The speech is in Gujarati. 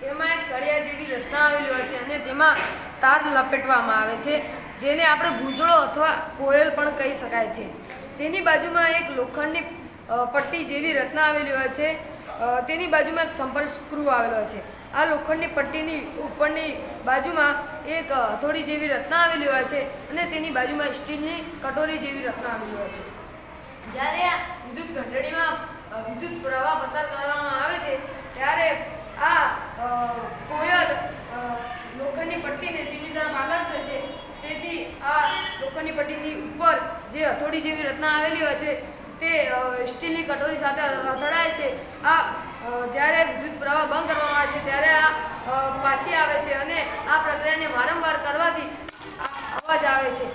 તેમાં એક સળિયા જેવી રચના આવેલી હોય છે અને તેમાં તાર લપેટવામાં આવે છે, જેને આપણે ગૂંચળો અથવા કોયલ પણ કહી શકાય છે. તેની બાજુમાં એક લોખંડની પટ્ટી જેવી રચના આવેલી હોય છે તેની બાજુમાં એક સંપર્ક સ્ક્રૂ આવેલો હોય છે. આ લોખંડની પટ્ટીની ઉપરની બાજુમાં એક હથોડી જેવી રચના આવેલી હોય છે અને તેની બાજુમાં સ્ટીલની કટોરી જેવી રચના આવેલી હોય છે. જ્યારે આ વિદ્યુત ઘંટડીમાં વિદ્યુત પ્રવાહ પસાર કરવામાં આવે છે ત્યારે આ અ, કોયલ અ, લોખંડની પટ્ટીને તેની તરફ આકર્ષે છે તેથી આ લોખંડની પટ્ટીની ઉપર જે હથોડી જેવી રચના આવેલી હોય છે, તે સ્ટીલની કટોરી સાથે અથડાય છે. આ જ્યારે વિદ્યુત પ્રવાહ બંધ કરવામાં આવે છે, ત્યારે આ પાછી આવે છે અને આ પ્રક્રિયાને વારંવાર કરવાથી અવાજ આવે છે.